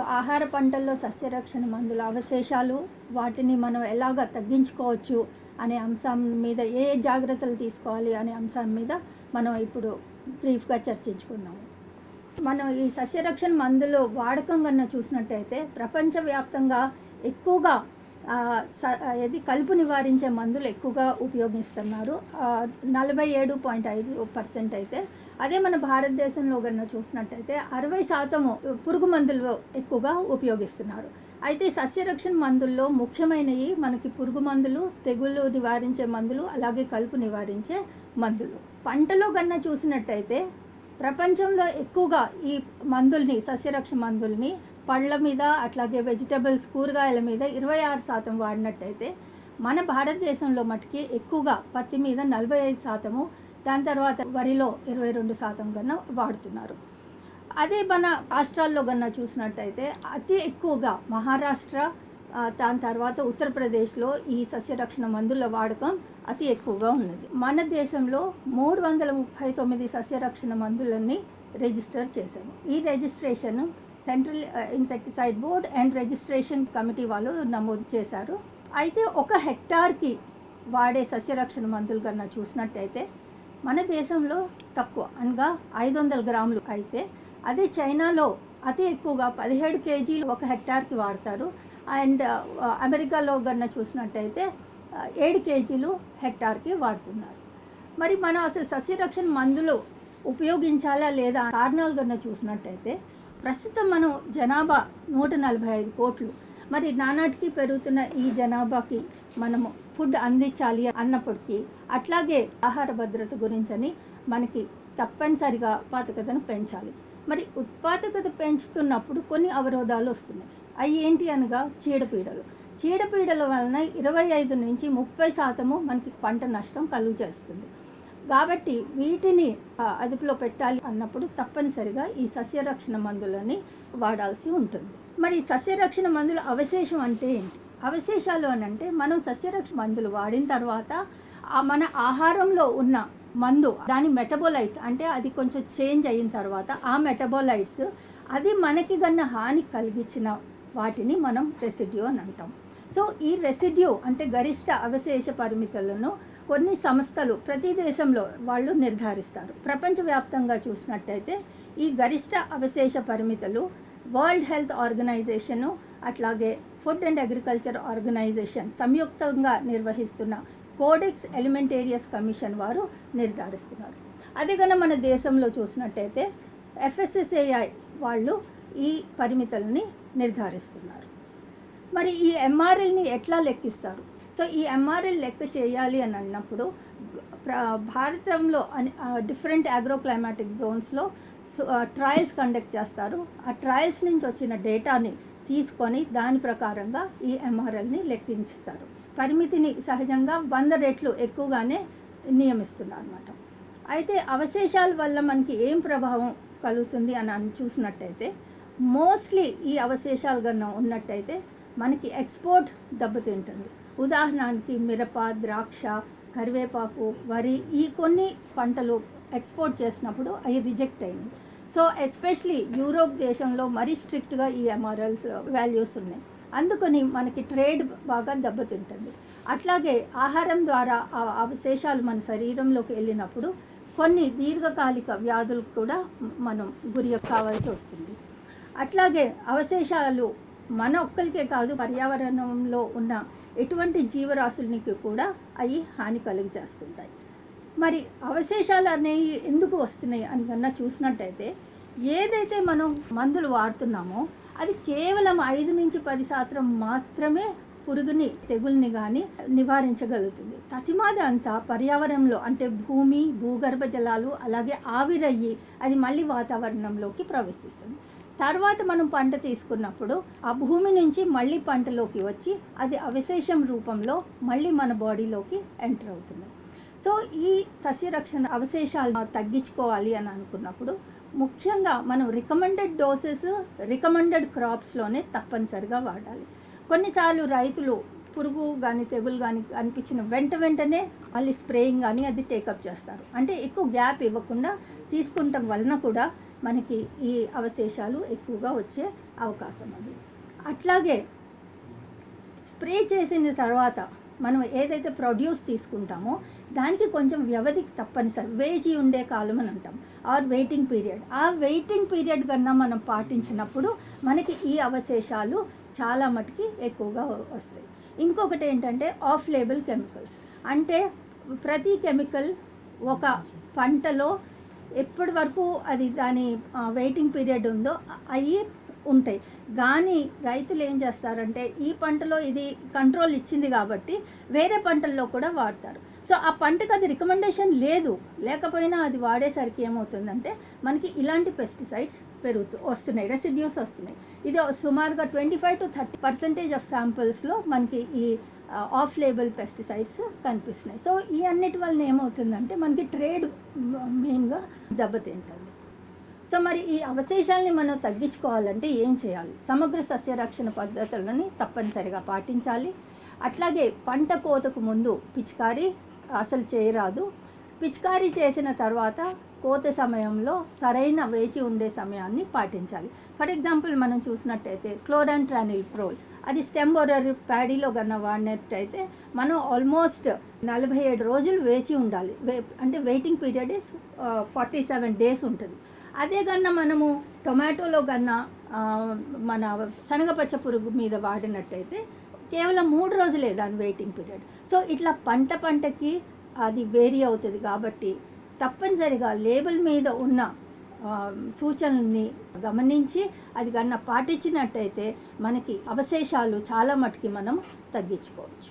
ఆహార పంటల్లో సస్యరక్షణ మందుల అవశేషాలు వాటిని మనం ఎలాగ తగ్గించుకోవచ్చు అనే అంశం మీద ఏ జాగ్రత్తలు తీసుకోవాలి అనే అంశం మీద మనం ఇప్పుడు బ్రీఫ్గా చర్చించుకుందాము మనం ఈ సస్యరక్షణ మందులు వాడకం కన్నా చూసినట్టయితే ప్రపంచవ్యాప్తంగా ఎక్కువగా ఇది స- కలుపు నివారించే మందులు ఎక్కువగా ఉపయోగిస్తున్నారు. నలభై ఏడు పాయింట్ ఐదు పర్సెంట్ అయితే. అదే మన భారతదేశంలో కన్నా చూసినట్టయితే అరవై శాతము పురుగు మందులు ఎక్కువగా ఉపయోగిస్తున్నారు. అయితే సస్యరక్షణ మందుల్లో ముఖ్యమైనవి మనకి పురుగు మందులు తెగుళ్ళు నివారించే మందులు అలాగే కలుపు నివారించే మందులు. పంటలో కన్నా చూసినట్టయితే ప్రపంచంలో ఎక్కువగా ఈ మందుల్ని సస్యరక్ష మందుల్ని పళ్ళ మీద అట్లాగే వెజిటబుల్స్ కూరగాయల మీద ఇరవై ఆరు శాతం వాడినట్టయితే మన భారతదేశంలో మటుకి ఎక్కువగా పత్తి మీద నలభై ఐదు శాతము దాని తర్వాత వరిలో ఇరవై రెండు శాతం కన్నా వాడుతున్నారు. అదే మన రాష్ట్రాల్లో కన్నా చూసినట్టయితే అతి ఎక్కువగా మహారాష్ట్ర దాని తర్వాత ఉత్తరప్రదేశ్లో ఈ సస్యరక్షణ మందుల వాడకం అతి ఎక్కువగా ఉన్నది. మన దేశంలో మూడు వందల ముప్పై తొమ్మిది సస్యరక్షణ మందులని రిజిస్టర్ చేశాము. ఈ registration central insecticide board and registration committee వాళ్ళు నమోదు చేశారు. అయితే ఒక హెక్టార్కి వాడే సస్యరక్షణ మందులు కన్నా చూసినట్టయితే మన దేశంలో తక్కువ అనగా ఐదు వందల గ్రాములు అయితే అదే చైనాలో అతి ఎక్కువగా పదిహేడు కేజీలు ఒక హెక్టార్కి వాడతారు. అండ్ అమెరికాలో కన్నా చూసినట్టయితే ఏడు కేజీలు హెక్టార్కి వాడుతున్నారు. మరి మనం అసలు సస్యరక్షణ మందులు ఉపయోగించాలా లేదా కారణాలు కన్నా చూసినట్టయితే ప్రస్తుతం మనం జనాభా నూట నలభై ఐదు కోట్లు. మరి నానాటికి పెరుగుతున్న ఈ జనాభాకి మనము ఫుడ్ అందించాలి అన్నప్పటికీ అట్లాగే ఆహార భద్రత గురించని మనకి తప్పనిసరిగా ఉత్పాదకతను పెంచాలి. మరి ఉత్పాదకత పెంచుతున్నప్పుడు కొన్ని అవరోధాలు వస్తున్నాయి. అవి ఏంటి అనగా చీడపీడలు. చీడపీడల వలన ఇరవై ఐదు నుంచి ముప్పై శాతము మనకి పంట నష్టం కలుగు చేస్తుంది. కాబట్టి వీటిని అదుపులో పెట్టాలి అన్నప్పుడు తప్పనిసరిగా ఈ సస్యరక్షణ మందులని వాడాల్సి ఉంటుంది. మరి సస్యరక్షణ మందుల అవశేషం అంటే ఏంటి? అవశేషాలు అని అంటే మనం సస్యరక్షణ మందులు వాడిన తర్వాత మన ఆహారంలో ఉన్న మందు దాని మెటబోలైట్స్ అంటే అది కొంచెం చేంజ్ అయిన తర్వాత ఆ మెటబోలైట్స్ అది మనకి గన్న హాని కలిగించిన వాటిని మనం రెసిడ్యూ అని అంటాం. సో ఈ రెసిడ్యూ అంటే గరిష్ట అవశేష పరిమితులను కొన్ని సంస్థలు ప్రతి దేశంలో వాళ్ళు నిర్ధారిస్తారు. ప్రపంచవ్యాప్తంగా చూసినట్టయితే ఈ గరిష్ట అవశేష పరిమితులు వరల్డ్ హెల్త్ ఆర్గనైజేషను అట్లాగే ఫుడ్ అండ్ అగ్రికల్చర్ ఆర్గనైజేషన్ సంయుక్తంగా నిర్వహిస్తున్న కోడెక్స్ ఎలిమెంటేరియస్ కమిషన్ వారు నిర్ధారిస్తున్నారు. అదే కన్నా మన దేశంలో చూసినట్టయితే ఎఫ్ఎస్ఎస్ఏఐ వాళ్ళు ఈ పరిమితులని నిర్ధారిస్తున్నారు. మరి ఈ ఎంఆర్ఎల్ని ఎట్లా లెక్కిస్తారు? సో ఈ ఎంఆర్ఎల్ లెక్క చేయాలి అని అన్నప్పుడు ప్ర- భారతంలో డిఫరెంట్ అగ్రోక్లైమాటిక్ జోన్స్లో ట్రయల్స్ కండక్ట్ చేస్తారు. ఆ ట్రయల్స్ నుంచి వచ్చిన డేటాని తీసుకొని దాని ప్రకారంగా ఈ ఎంఆర్ఎల్ని లెక్కించుతారు. పరిమితిని సహజంగా వంద రెట్లు ఎక్కువగానే నియమిస్తున్నారు అనమాట అయితే అవశేషాల వల్ల మనకి ఏం ప్రభావం కలుగుతుంది అని చూసినట్టయితే మోస్ట్లీ ఈ అవశేషాలు కన్నా ఉన్నట్టయితే మనకి ఎక్స్పోర్ట్ దెబ్బతింటుంది. ఉదాహరణకి మిరప ద్రాక్ష కరివేపాకు వరి ఈ కొన్ని పంటలు ఎక్స్పోర్ట్ చేసినప్పుడు అవి రిజెక్ట్ అయినాయి. సో ఎస్పెషలీ యూరోప్ దేశంలో మరీ స్ట్రిక్ట్గా ఈ ఎంఆర్ఎల్స్ వాల్యూస్ ఉన్నాయి. అందుకని మనకి ట్రేడ్ బాగా దెబ్బతింటుంది. అట్లాగే ఆహారం ద్వారా ఆ అవశేషాలు మన శరీరంలోకి వెళ్ళినప్పుడు కొన్ని దీర్ఘకాలిక వ్యాధులకు కూడా మనం గురి కావాల్సి వస్తుంది. అట్లాగే అవశేషాలు మన ఒక్కరికే కాదు పర్యావరణంలో ఉన్న ఎటువంటి జీవరాశులకి కూడా అవి హాని కలిగజేస్తుంటాయి. మరి అవశేషాలు అనేవి ఎందుకు వస్తున్నాయి అని కన్నా చూసినట్టయితే ఏదైతే మనం మందులు వాడుతున్నామో అది కేవలం ఐదు నుంచి పది శాతం మాత్రమే పురుగుని తెగుల్ని కానీ నివారించగలుగుతుంది. తతిమాది అంతా పర్యావరణంలో అంటే భూమి భూగర్భ జలాలు అలాగే ఆవిరయ్యి అది మళ్ళీ వాతావరణంలోకి ప్రవేశిస్తుంది. తర్వాత మనం పంట తీసుకున్నప్పుడు ఆ భూమి నుంచి మళ్ళీ పంటలోకి వచ్చి అది అవశేషం రూపంలో మళ్ళీ మన బాడీలోకి ఎంటర్ అవుతుంది. సో ఈ సస్యరక్షణ అవశేషాలను తగ్గించుకోవాలి అని అనుకున్నప్పుడు ముఖ్యంగా మనం రికమెండెడ్ డోసెస్ రికమెండెడ్ క్రాప్స్లోనే తప్పనిసరిగా వాడాలి. కొన్నిసార్లు రైతులు పురుగు కానీ తెగులు కానీ అనిపించిన వెంట వెంటనే మళ్ళీ స్ప్రేయింగ్ కానీ అది టేకప్ చేస్తారు. అంటే ఎక్కువ గ్యాప్ ఇవ్వకుండా తీసుకుంటాం వలన కూడా మనకి ఈ అవశేషాలు ఎక్కువగా వచ్చే అవకాశం ఉంది అట్లాగే స్ప్రే చేసిన తర్వాత మనం ఏదైతే ప్రొడ్యూస్ తీసుకుంటామో దానికి కొంచెం వ్యవధి తప్పనిసరి వేచి ఉండే కాలం అని అంటాం. ఆర్ వెయిటింగ్ పీరియడ్ ఆ వెయిటింగ్ పీరియడ్ కన్నా మనం పాటించినప్పుడు మనకి ఈ అవశేషాలు చాలా మటుకి ఎక్కువగా వస్తాయి. ఇంకొకటి ఏంటంటే ఆఫ్ లేబుల్ కెమికల్స్ అంటే ప్రతి కెమికల్ ఒక పంటలో ఎప్పటి వరకు అది దాని వెయిటింగ్ పీరియడ్ ఉందో అవి ఉంటాయి. కానీ రైతులు ఏం చేస్తారంటే ఈ పంటలో ఇది కంట్రోల్ ఇచ్చింది కాబట్టి వేరే పంటల్లో కూడా వాడతారు. సో ఆ పంటకు అది రికమెండేషన్ లేదు. లేకపోయినా అది వాడేసరికి ఏమవుతుందంటే మనకి ఇలాంటి పెస్టిసైడ్స్ పెరుగుతూ వస్తున్నాయి రెసిడ్యూస్ వస్తున్నాయి. ఇది సుమారుగా twenty five to thirty percentage of శాంపిల్స్లో మనకి ఈ ఆఫ్ లేబుల్ పెస్టిసైడ్స్ కనిపిస్తున్నాయి. సో ఈ అన్నిటి వలన ఏమవుతుందంటే మనకి ట్రేడ్ మెయిన్గా దెబ్బతింటుంది. సో మరి ఈ అవశేషాలని మనం తగ్గించుకోవాలంటే ఏం చేయాలి? సమగ్ర సస్యరక్షణ పద్ధతులని తప్పనిసరిగా పాటించాలి. అట్లాగే పంట కోతకు ముందు పిచికారీ అసలు చేయరాదు. పిచికారీ చేసిన తర్వాత కోత సమయంలో సరైన వేచి ఉండే సమయాన్ని పాటించాలి. ఫర్ ఎగ్జాంపుల్ మనం చూసినట్టయితే క్లోరాంట్రానిల్ ప్రోల్ అది స్టెమ్ బోరర్ ప్యాడీలో కన్నా వాడినట్టయితే మనం ఆల్మోస్ట్ నలభై ఏడు రోజులు వేచి ఉండాలి. అంటే waiting period is forty seven days ఉంటుంది. అదే కన్నా మనము టొమాటోలో కన్నా మన శనగపచ్చ పురుగు మీద వాడినట్టయితే కేవలం మూడు రోజులే దాని వెయిటింగ్ పీరియడ్. సో ఇట్లా పంట పంటకి అది వేరీ అవుతుంది కాబట్టి తప్పనిసరిగా లేబుల్ మీద ఉన్న సూచనల్ని గమనించి అది కన్నా పాటించినట్టయితే మనకి అవశేషాలు చాలా మటుకి మనం తగ్గించుకోవచ్చు.